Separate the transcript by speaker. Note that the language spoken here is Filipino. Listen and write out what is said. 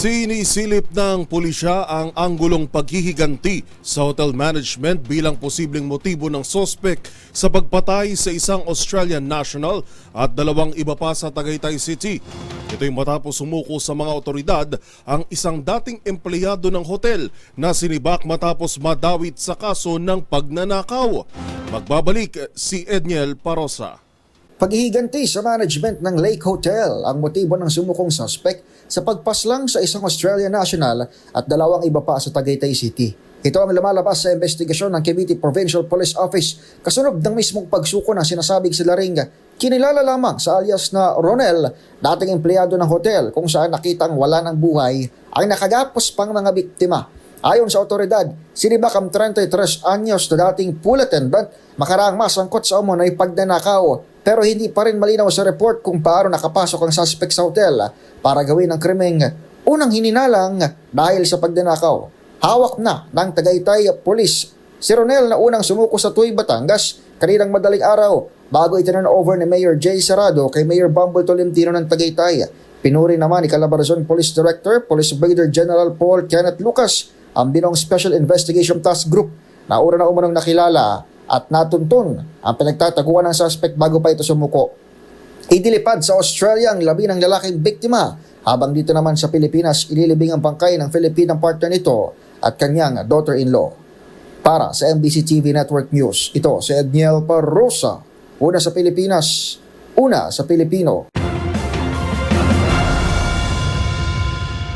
Speaker 1: Sinisilip ng pulisya ang anggulong paghihiganti sa hotel management bilang posibleng motibo ng sospek sa pagpatay sa isang Australian national at dalawang iba pa sa Tagaytay City. Ito'y matapos sumuko sa mga otoridad ang isang dating empleyado ng hotel na sinibak matapos madawit sa kaso ng pagnanakaw. Magbabalik si Edniel Parosa.
Speaker 2: Paghihiganti sa management ng Lake Hotel ang motibo ng sumukong suspect sa pagpaslang sa isang Australian national at dalawang iba pa sa Tagaytay City. Ito ang lumalabas sa investigasyon ng Cavite Provincial Police Office kasunod ng mismong pagsuko ng sinasabing si Laring kinilala lamang sa alias na Ronel, dating empleyado ng hotel kung saan nakitang wala ng buhay ang nakagapos pang mga biktima. Ayon sa otoridad, sinibak ang 33 anyos na dating pool attendant makaraang masangkot sa umunay pagnanakaw pero hindi pa rin malinaw sa report kung paano nakapasok ang suspect sa hotel para gawin ang krimeng unang hininalang dahil sa pagnanakaw. Hawak na ng Tagaytay Police si Ronel na unang sumuko sa Tuy, Batangas kaninang madaling araw bago iturn over ni Mayor Jay Sarado kay Mayor Bumble Tolentino ng Tagaytay. Pinuri naman ni Calabarzon Police Director, Police Brigadier General Paul Kenneth Lucas ang binong Special Investigation Task Group na una na umunong nakilala at natuntun ang pinagtataguan ng suspect bago pa ito sumuko. Idilipad sa Australia ang labi ng lalaking biktima habang dito naman sa Pilipinas ililibing ang bangkay ng Filipinang partner nito at kanyang daughter-in-law. Para sa MBC TV Network News, ito si Edniel Parrosa, una sa Pilipinas, una sa Pilipino.